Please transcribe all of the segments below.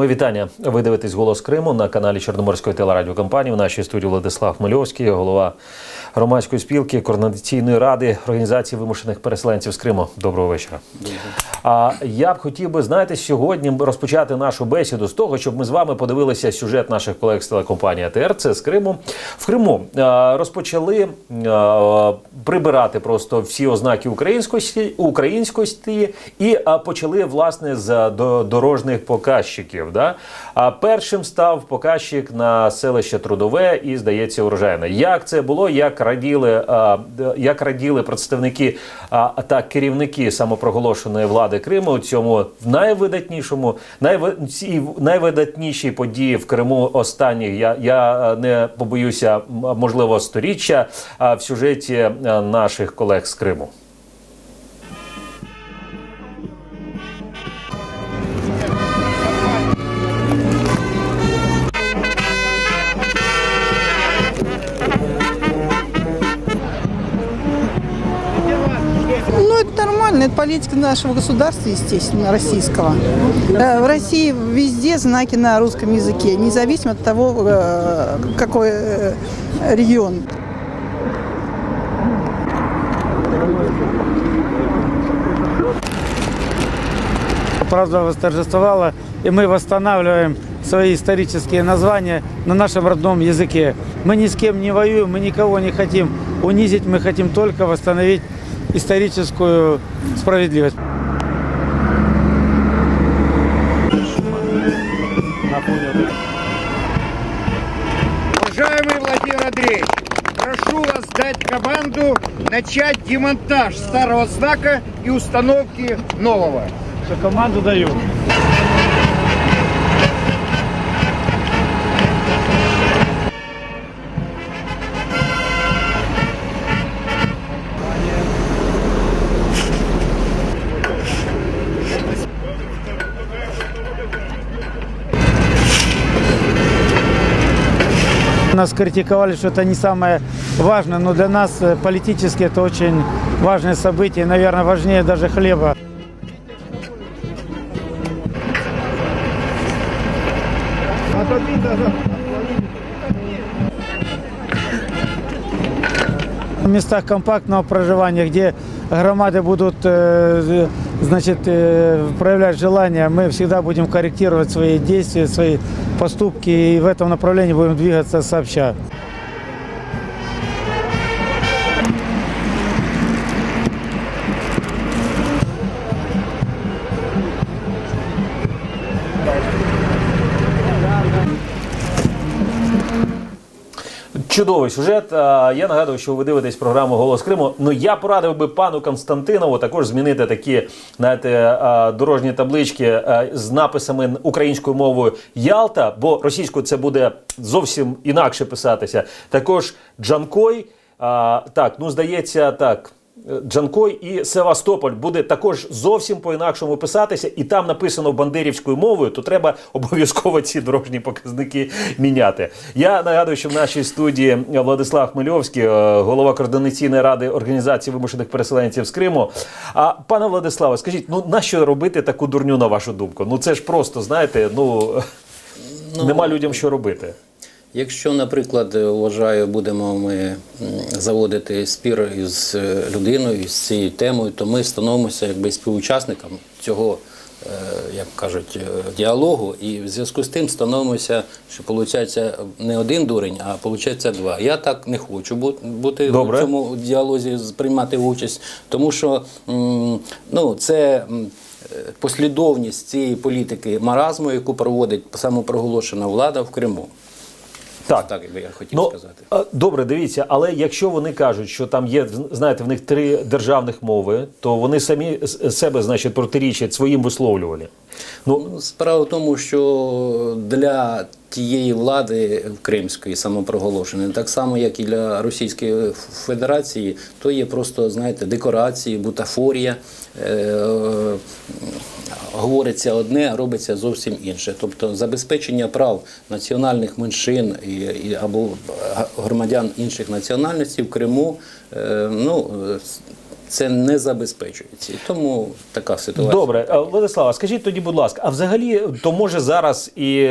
Ми вітання. Ви дивитесь голос Криму на каналі Чорноморської телерадіокомпанії. В нашій студії Владислав Хмельовський, голова громадської спілки координаційної ради організації вимушених переселенців з Криму. Доброго вечора. А я б хотів би знаєте, сьогодні розпочати нашу бесіду з того, щоб ми з вами подивилися сюжет наших колег з телекомпанії АТР. Це з Криму. В Криму е, розпочали е, прибирати просто всі ознаки українськості, українськості і е, почали власне з до- дорожніх показчиків. Да? А першим став показчик на селище Трудове і, здається, урожайне. Як це було? Як раділи, як раділи представники та керівники самопроголошеної влади Криму у цьому найвидатнішому, найви, найвидатнішій події в Криму останніх. Я, я е, не побоюся, можливо, сторіччя в сюжеті е, наших колег з Криму. Ну, это нормально, это политика нашего государства, естественно, российского. Э, В России везде знаки на русском языке, независимо от того, э, какой э, регион. Правда восторжествовала, и мы восстанавливаем свои исторические названия на нашем родном языке. Мы ни с кем не воюем, мы никого не хотим унизить, мы хотим только восстановить историческую справедливость. Уважаемый Владимир Андреевич, прошу вас дать команду начать демонтаж старого знака и установки нового. Что команду даю. Нас критиковали, что это не самое важное, но для нас э, политически это очень важное событие, наверное, важнее даже хлеба. В местах компактного проживания, где громады будут э, значит, э, проявлять желание, мы всегда будем корректировать свои действия, свои поступки и в этом направлении будем двигаться сообща. Чудовий сюжет. Я нагадую, що ви дивитесь програму Голос Криму. Ну я порадив би пану Константинову також змінити такі знаєте, дорожні таблички з написами українською мовою Ялта, бо російською це буде зовсім інакше писатися. Також Джанкой. Так, ну здається, так. Джанкой і Севастополь буде також зовсім по-інакшому писатися, і там написано бандерівською мовою, то треба обов'язково ці дорожні показники міняти. Я нагадую, що в нашій студії Владислав Хмельовський, е, голова координаційної ради організації вимушених переселенців з Криму. А пане Владиславе, скажіть, ну на що робити таку дурню на вашу думку? Ну це ж просто знаєте, ну, нема людям що робити. Якщо, наприклад, вважаю, будемо ми заводити спір із е, людиною із цією темою, то ми становимося якби співучасником цього, е, як кажуть, е, діалогу, і в зв'язку з тим становимося, що виходить не один дурень, а виходить два. Я так не хочу бу- бути Добре. в цьому діалозі, з- приймати участь, тому що ну, це. Послідовність цієї політики маразму, яку проводить самопроголошена влада в Криму. Так, Так я хотів Ну, сказати. добре, дивіться, але якщо вони кажуть, що там є, знаєте, в них три державних мови, то вони самі себе, значить, протирічать своїм висловлюванням. Ну, Ну, Справа в тому, що для тієї влади кримської самопроголошеної, так само як і для Російської Федерації, то є просто, знаєте, декорації, бутафорія. Е, Говориться одне, робиться зовсім інше. Тобто забезпечення прав національних меншин і, або громадян інших національностей в Криму, е, ну, е, це не забезпечується. І тому така ситуація. Добре, Владислава, скажіть тоді, будь ласка, а взагалі, то може зараз і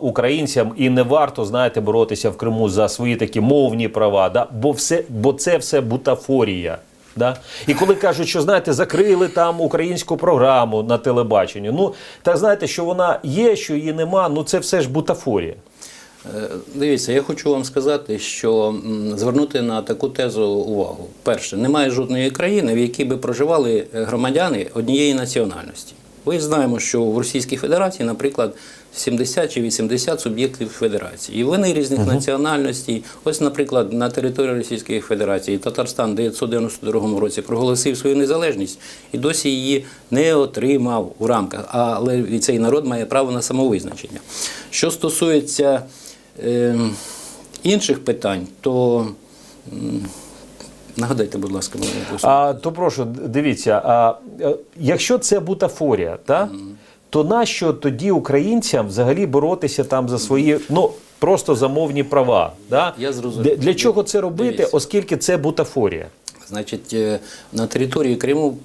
українцям і не варто знаєте боротися в Криму за свої такі мовні права, да? бо все, бо це все бутафорія. Да? І коли кажуть, що знаєте, закрили там українську програму на телебаченні, ну так знаєте, що вона є, що її нема, ну це все ж бутафорія. Е, Дивіться, я хочу вам сказати, що звернути на таку тезу увагу. Перше, немає жодної країни, в якій би проживали е, громадяни однієї національності. Ви знаємо, що в Російській Федерації, наприклад, 70 чи 80 суб'єктів федерації. І вони різних національностей. Ось, наприклад, на території Російської Федерації Татарстан в 1992 році проголосив свою незалежність і досі її не отримав у рамках. Але і цей народ має право на самовизначення. Що стосується е, інших питань, то нагадайте, будь ласка, мені. А, то прошу, дивіться, а, е, якщо це бутафорія, та, то нащо тоді українцям взагалі боротися там за свої, ну, просто замовні права? Да? Я зрозумів. Для, для чого це робити, Дивіться. оскільки це бутафорія? Значить, е, на території Криму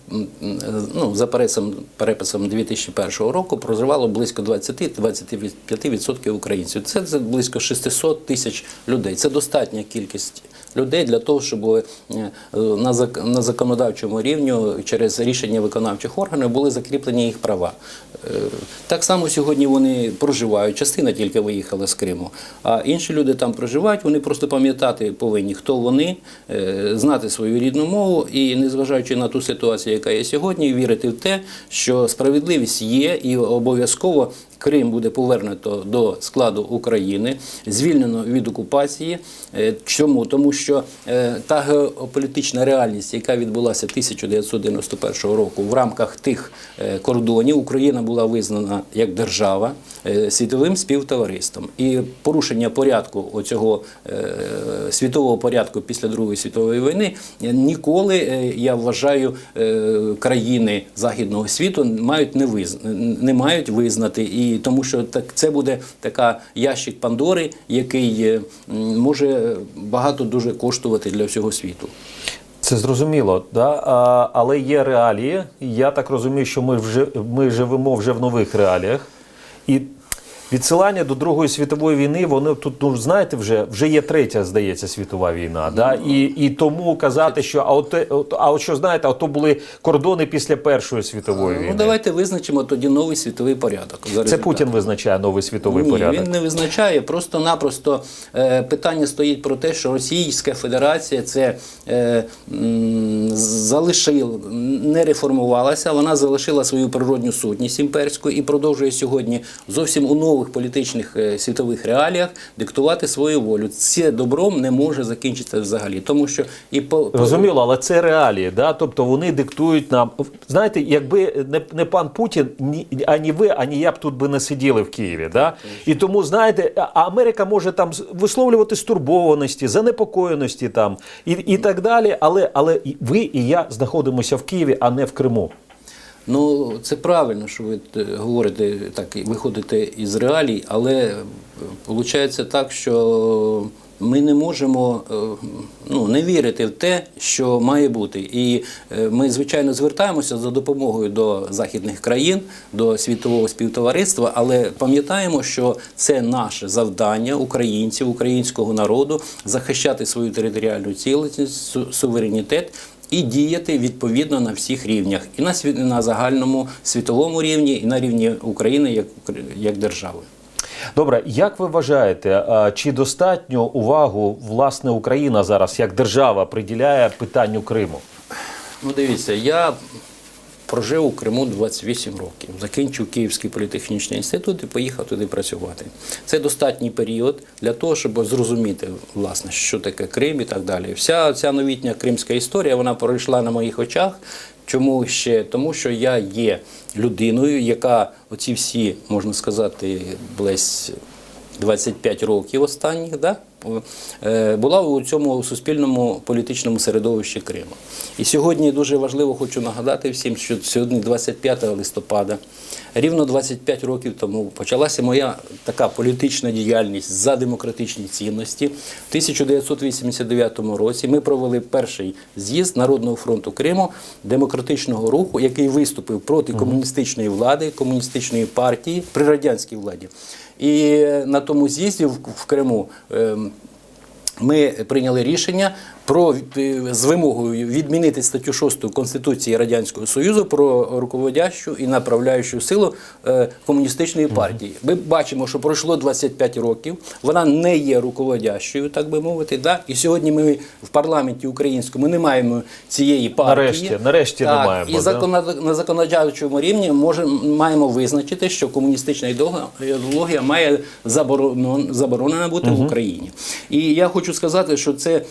ну, за переписом, переписом 2001 року проживало близько 20-25% українців. Це, це близько 600 тисяч людей. Це достатня кількість людей для того, щоб е, на законодавчому рівні через рішення виконавчих органів були закріплені їх права. Е, Так само сьогодні вони проживають, частина тільки виїхала з Криму, а інші люди там проживають, вони просто пам'ятати повинні, хто вони, е, знати свою рідну мову і, незважаючи на ту ситуацію, яка є сьогодні, вірити в те, що справедливість є і обов'язково Крим буде повернуто до складу України, звільнено від окупації. Е, Чому? Тому що е, та геополітична реальність, яка відбулася 1991 року в рамках тих е, кордонів, Україна була визнана як держава світовим співтовариством. І порушення порядку оцього світового порядку після Другої світової війни ніколи, я вважаю, країни західного світу мають не виз... не мають визнати. І тому що так це буде така ящик Пандори, який е, може багато дуже коштувати для всього світу. Це зрозуміло, да? а, але є реалії. Я так розумію, що ми вже ми живемо вже в нових реаліях. І відсилання до Другої світової війни, вони тут, ну знаєте, вже вже є третя, здається, світова війна. Да? І, і тому казати, що а от, а от що знаєте, а то були кордони після Першої світової війни. Ну давайте визначимо тоді новий світовий порядок. за Це. Путін визначає новий світовий Ні, порядок. він не визначає. Просто-напросто е, питання стоїть про те, що Російська Федерація це е, м, залишила, не реформувалася, вона залишила свою природню сутність імперську і продовжує сьогодні зовсім у нових політичних е, світових реаліях диктувати свою волю. Це добром не може закінчитися взагалі, тому що і по Розуміло, але це реалії, да? тобто вони диктують нам. Знаєте, якби не, не пан Путін, ні, ані ви, ані я б тут би не сиділи в Києві. Да? І тому, знаєте, Америка може там висловлювати стурбованості, занепокоєності там і, і так далі. Але, але і і я знаходимося в Києві, а не в Криму. Ну, це правильно, що ви е, говорите так, виходите із реалій, але виходить так, що ми не можемо е, ну, не вірити в те, що має бути. І е, ми, звичайно, звертаємося за допомогою до західних країн, до світового співтовариства, але пам'ятаємо, що це наше завдання українців, українського народу захищати свою територіальну цілісність, суверенітет і діяти відповідно на всіх рівнях, і на на загальному світовому рівні, і на рівні України як, як держави. Добре, як ви вважаєте, чи достатньо увагу власне Україна зараз як держава приділяє питанню Криму? Ну, дивіться, я прожив у Криму 28 років, закінчив Київський політехнічний інститут і поїхав туди працювати. Це достатній період для того, щоб зрозуміти, власне, що таке Крим і так далі. Вся ця новітня кримська історія вона пройшла на моїх очах. Чому ще? Тому що я є людиною, яка оці всі, можна сказати, близь 25 років останніх, да, була у цьому суспільному політичному середовищі Криму. І сьогодні дуже важливо хочу нагадати всім, що сьогодні 25 листопада, рівно 25 років тому почалася моя така політична діяльність за демократичні цінності. В 1989 році ми провели перший з'їзд Народного фронту Криму, демократичного руху, який виступив проти комуністичної влади, комуністичної партії при радянській владі. І на тому з'їзді в, в Криму. ем, ми прийняли рішення про е, з вимогою відмінити статтю 6 Конституції Радянського Союзу про руководящу і направляючу силу е, комуністичної партії. Ми бачимо, що пройшло 25 років. Вона не є руководящою, так би мовити. Да? І сьогодні ми в парламенті українському не маємо цієї партії. Нарешті, нарешті не маємо, І да? на законодавчому рівні можемо маємо визначити, що комуністична ідеологія має заборонена бути в Україні. І я хочу сказати, що це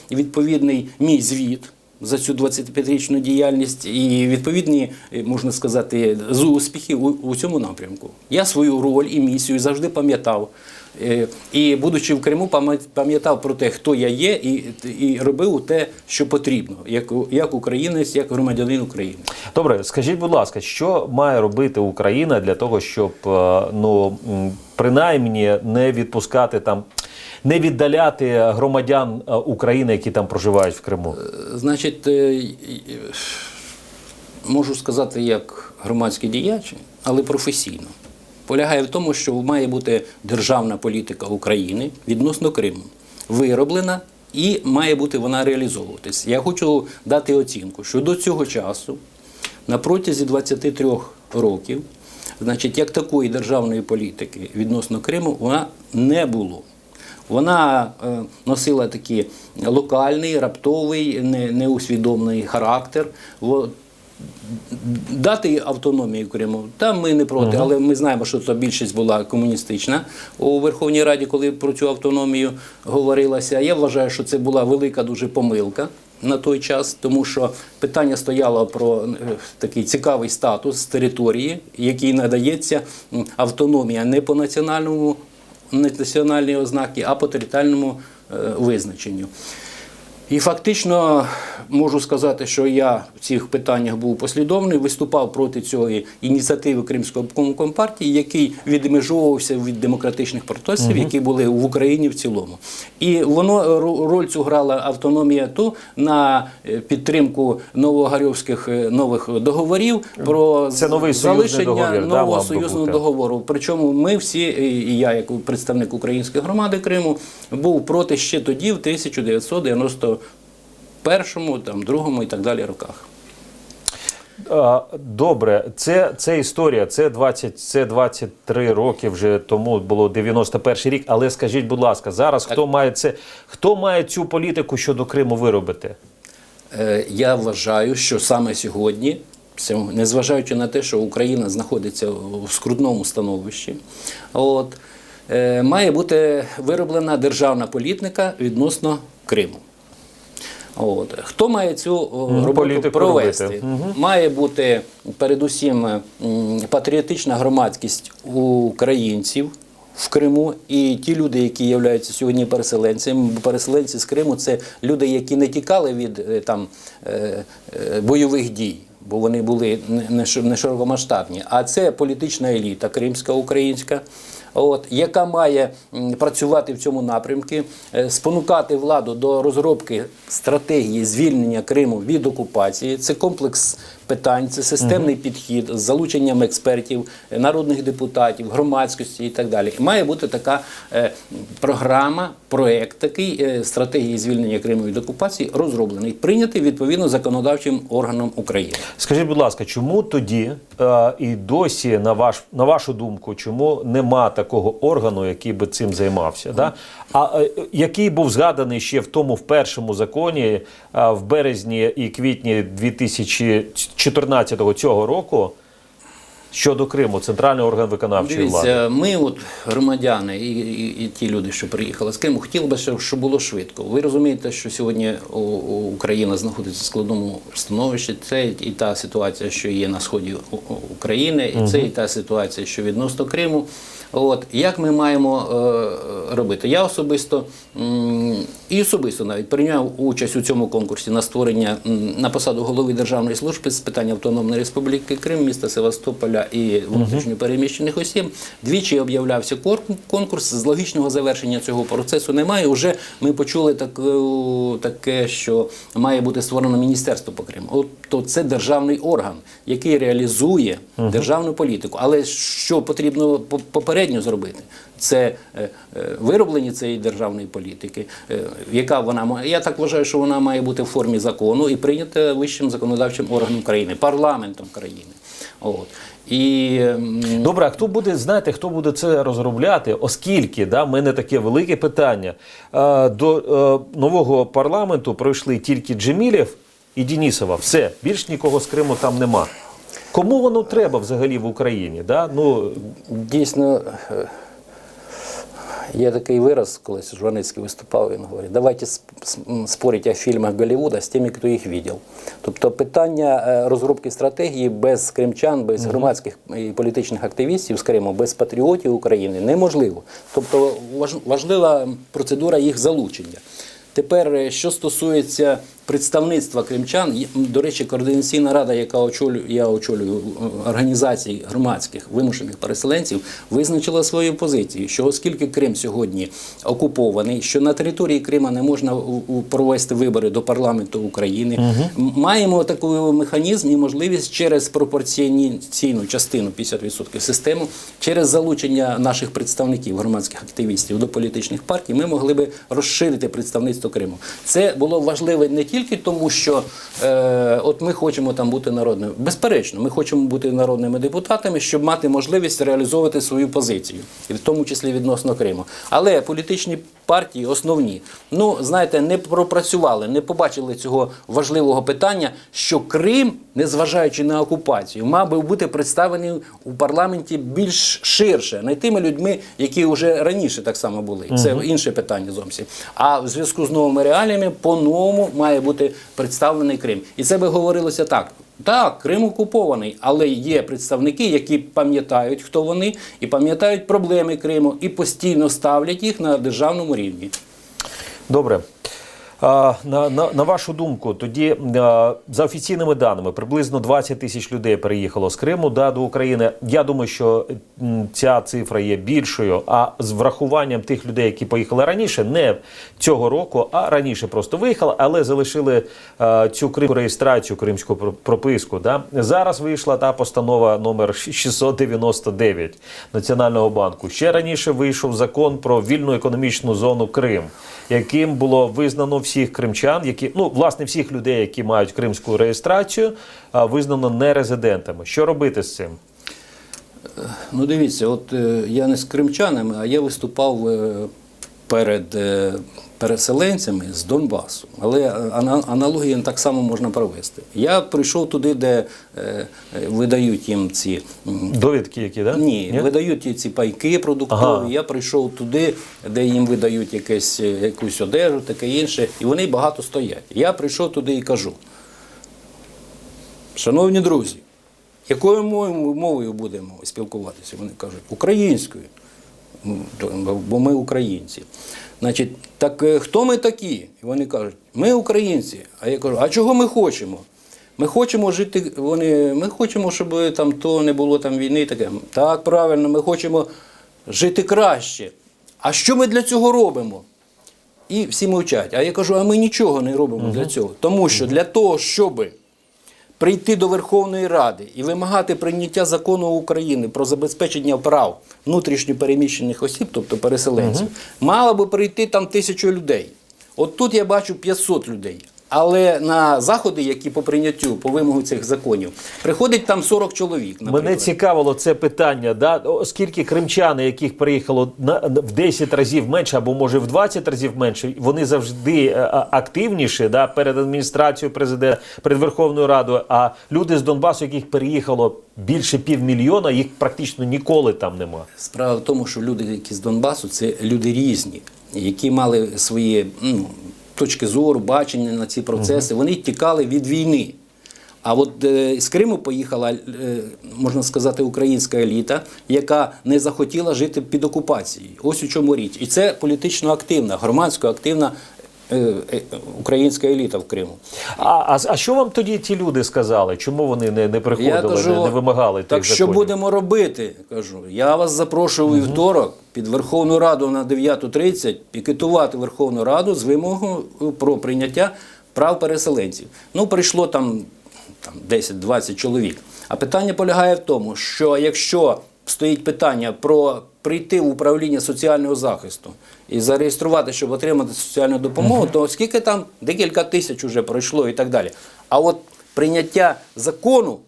відповідний мій звіт. За цю 25-річну діяльність і відповідні, е, можна сказати, з успіхи у, у цьому напрямку. Я свою роль і місію завжди пам'ятав. Е, І, будучи в Криму, пам'ятав про те, хто я є, і, і робив те, що потрібно, як, як українець, як громадянин України. Добре, скажіть, будь ласка, що має робити Україна для того, щоб е, ну принаймні не відпускати там, не віддаляти громадян е, України, які там проживають в Криму? Значить, е, і- і- можу сказати як громадський діяч, але професійно. Полягає в тому, що має бути державна політика України відносно Криму, вироблена і має бути вона реалізовуватись. Я хочу дати оцінку, що до цього часу, на протязі 23 років, значить, як такої державної політики відносно Криму, вона не було. Вона е, носила такий локальний, раптовий, не, неусвідомлений характер. Дати автономію Криму, там ми не проти, але ми знаємо, що це більшість була комуністична у Верховній Раді, коли про цю автономію говорилося. Я вважаю, що це була велика дуже помилка на той час, тому що питання стояло про е, такий цікавий статус території, який надається автономія не по національному національній ознаки, а по територіальному е, визначенню. І фактично можу сказати, що я в цих питаннях був послідовний, виступав проти цієї ініціативи Кримського обкому компартії, який відмежовувався від демократичних процесів, які були в Україні в цілому. І воно е, роль цю грала автономія ту на е, підтримку новогарьовських е, нових договорів про Це новий залишення договір, нового би союзного договору. Причому ми всі, і я, як представник української громади Криму, був проти ще тоді, в 1991, там, другому і так далі роках. Добре, це, це історія, це 20, це 23 роки вже тому було 91 рік. Але скажіть, будь ласка, зараз хто має це, хто має цю політику щодо Криму виробити? Е, Я вважаю, що саме сьогодні, незважаючи на те, що Україна знаходиться в скрутному становищі, от, е, має бути вироблена державна політика відносно Криму. От. Хто має цю роботу політику провести? робити. Має бути передусім патріотична громадськість українців в Криму і ті люди, які являються сьогодні переселенцями. Переселенці з Криму це люди, які не тікали від е, там, е, е, бойових дій. Бо вони були не широкомасштабні, а це політична еліта кримська, українська, от, яка має працювати в цьому напрямку, е, спонукати владу до розробки стратегії звільнення Криму від окупації. Це комплекс питань, це системний підхід з залученням експертів, е, народних депутатів, громадськості і так далі. І має бути така е, програма, проект такий е, стратегії звільнення Криму від окупації розроблений, прийнятий відповідно законодавчим органам України. Скажіть, будь ласка, чому тоді е, і досі, на, ваш, на вашу думку, чому нема такого органу, який би цим займався? Да? А е, який був згаданий ще в тому в першому законі е, в березні і квітні 2014 цього року щодо Криму, центральний орган виконавчої влади? Ми, от громадяни і, і, і ті люди, що приїхали з Криму, хотіли би, щоб було швидко. Ви розумієте, що сьогодні Україна знаходиться в складному становищі. Це і та ситуація, що є на сході України, і це і та ситуація, що відносно Криму. От як ми маємо е, робити? Я особисто м, і особисто навіть прийняв участь у цьому конкурсі на створення м, на посаду голови Державної служби з питань Автономної Республіки Крим, міста Севастополя і внутрішньо переміщених осіб. Двічі об'являвся конкурс. З логічного завершення цього процесу немає. Уже ми почули таке, таке, що має бути створено міністерство по Криму. От то це державний орган, який реалізує державну політику. Але що потрібно по- попередньо зробити? Це е, е, вироблення цієї державної політики, е, яка вона має. Я так вважаю, що вона має бути в формі закону і прийнята вищим законодавчим органом країни, парламентом країни. От. І Добре, а хто буде, знаєте, хто буде це розробляти, оскільки да, в мене таке велике питання. До нового парламенту пройшли тільки Джемілєв і Дінісова. Все, більш нікого з Криму там нема. Кому воно треба взагалі в Україні? Да? Ну, Дійсно, е, є такий вираз, колись Жваницький виступав, він говорить, давайте сп- сп- спорити о фільмах Голлівуда з тими, хто їх бачив. Тобто питання е, розробки стратегії без кримчан, без громадських і політичних активістів з Криму, без патріотів України неможливо. Тобто важ- важлива процедура їх залучення. Тепер, е, що стосується представництва кримчан, до речі, координаційна рада, яка очолюю, я очолюю е, організацій громадських вимушених переселенців, визначила свою позицію, що оскільки Крим сьогодні окупований, що на території Крима не можна провести вибори до парламенту України, м- маємо такий механізм і можливість через пропорційну частину 50% систему, через залучення наших представників, громадських активістів до політичних партій, ми могли би розширити представництво Криму. Це було важливо не тільки тому, що е, от ми хочемо там бути народними. Безперечно, ми хочемо бути народними депутатами, щоб мати можливість реалізовувати свою позицію, і в тому числі відносно Криму. Але політичні партії основні, ну знаєте, не пропрацювали, не побачили цього важливого питання, що Крим, незважаючи на окупацію, мав би бути представлений у парламенті більш ширше, не тими людьми, які вже раніше так само були. Це інше питання зовсім. А в зв'язку з новими реаліями по-новому має бути представлений Крим. І це би говорилося так. Так, Крим окупований, але є представники, які пам'ятають, хто вони, і пам'ятають проблеми Криму, і постійно ставлять їх на державному рівні. Добре. На, на, на вашу думку, тоді за офіційними даними приблизно 20 тисяч людей переїхало з Криму да, до України. Я думаю, що ця цифра є більшою. А з врахуванням тих людей, які поїхали раніше, не цього року, а раніше просто виїхали, але залишили а, цю кримську реєстрацію, кримську пр- прописку. Да. Зараз вийшла та постанова номер 699 Національного банку. Ще раніше вийшов закон про вільну економічну зону Крим, яким було визнано всіх кримчан, які ну власне всіх людей, які мають кримську реєстрацію, визнано нерезидентами. Що робити з цим? Ну, дивіться, от е, я не з кримчанами, а я виступав е, перед е, переселенцями з Донбасу. Але е, аналогію так само можна провести. Я прийшов туди, де е, видають їм ці. Довідки, які да? ні, видають ці пайки продуктові. Ага. Я прийшов туди, де їм видають якесь, якусь одежу, таке інше, і вони багато стоять. Я прийшов туди і кажу: шановні друзі, якою мовою будемо спілкуватися? Вони кажуть, українською. Ну, Бо ми українці. Значить, так е, хто ми такі? І вони кажуть, ми українці. А я кажу, а чого ми хочемо? Ми хочемо жити, вони, ми хочемо, щоб там то не було там війни. Таке. Так, правильно, ми хочемо жити краще. А що ми для цього робимо? І всі мовчать. А я кажу, а ми нічого не робимо для цього. Тому що для того, щоби прийти до Верховної Ради і вимагати прийняття закону України про забезпечення прав внутрішньо переміщених осіб, тобто переселенців, мало би прийти там тисячу людей. От тут я бачу 500 людей. Але на заходи, які по прийняттю, по вимогу цих законів, приходить там 40 чоловік. Мене цікавило це питання, да? оскільки кримчани, яких приїхало на, в 10 разів менше, або може в 20 разів менше, вони завжди е, активніші да? перед адміністрацією президента, перед Верховною Радою. А люди з Донбасу, яких переїхало більше півмільйона, їх практично ніколи там нема. Справа в тому, що люди, які з Донбасу, це люди різні, які мали свої ну, точки зору, бачення на ці процеси. Вони тікали від війни. А от е, з Криму поїхала, е, можна сказати, українська еліта, яка не захотіла жити під окупацією. Ось у чому річ. І це політично активна, громадсько активна українська еліта в Криму. А, а, а що вам тоді ті люди сказали? Чому вони не, не приходили, не, не вимагали так тих що будемо робити? Кажу, я вас запрошую у вівторок під Верховну Раду на 9.30 пікетувати Верховну Раду з вимогою про прийняття прав переселенців. Ну, прийшло там, там 10-20 чоловік. А питання полягає в тому, що якщо стоїть питання про прийти в управління соціального захисту і зареєструвати, щоб отримати соціальну допомогу, то скільки там декілька тисяч вже пройшло і так далі. А от прийняття закону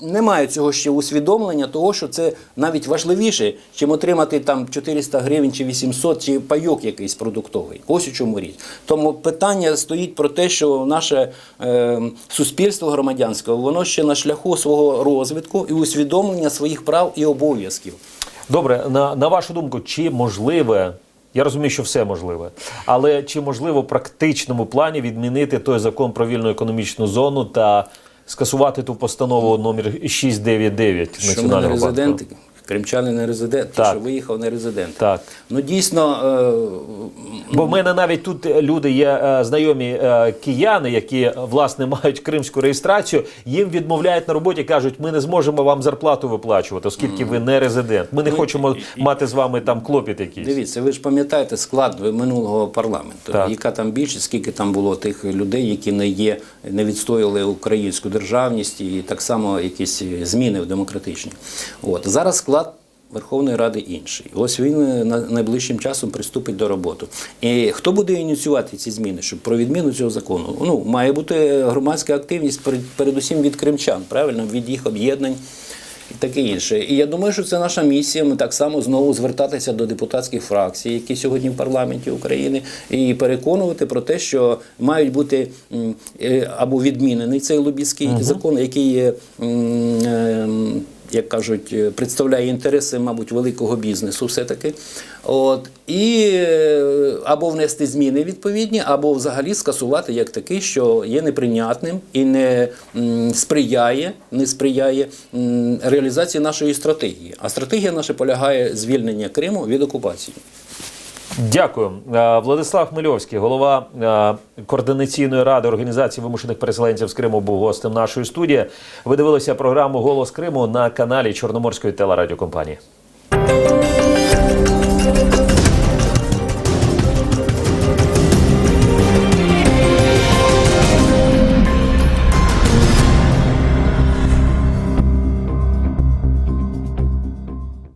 немає цього ще усвідомлення того, що це навіть важливіше, чим отримати там 400 гривень чи 800, чи пайок якийсь продуктовий. Ось у чому річ. Тому питання стоїть про те, що наше е, суспільство громадянське, воно ще на шляху свого розвитку і усвідомлення своїх прав і обов'язків. Добре, на, на вашу думку, чи можливе, я розумію, що все можливе, але чи можливо в практичному плані відмінити той закон про вільну економічну зону та скасувати ту постанову номер 699 Що ми не Національного банку? Кримчани не резиденти, Так. що виїхав не резидент. Так. Ну дійсно. Е, Бо в мене навіть тут люди є е, знайомі е, кияни, які власне мають кримську реєстрацію. Їм відмовляють на роботі, кажуть, ми не зможемо вам зарплату виплачувати, оскільки ви не резидент. Ми не Ну, хочемо і- і- мати з вами там клопіт якийсь. Дивіться, ви ж пам'ятаєте склад минулого парламенту. Так. Яка там більшість, скільки там було тих людей, які не є, не відстояли українську державність і так само якісь зміни в демократичні. От зараз склад. Верховної Ради інший. Ось він е, на- найближчим часом приступить до роботи. І хто буде ініціювати ці зміни, щоб про відміну цього закону? Ну, має бути громадська активність перед- передусім від кримчан, правильно, від їх об'єднань і таке інше. І я думаю, що це наша місія. Ми так само знову звертатися до депутатських фракцій, які сьогодні в парламенті України, і переконувати про те, що мають бути е, або відмінений цей лобістський закон, який є. Як кажуть, е, представляє інтереси, мабуть, великого бізнесу, все-таки. От, і е, або внести зміни відповідні, або взагалі скасувати як такий, що є неприйнятним і не сприяє, не сприяє реалізації нашої стратегії. А стратегія наша полягає звільнення Криму від окупації. Дякую. Е, Владислав Хмельовський, голова е, координаційної ради організації вимушених переселенців з Криму, був гостем нашої студії. Ви дивилися програму Голос Криму на каналі Чорноморської телерадіокомпанії.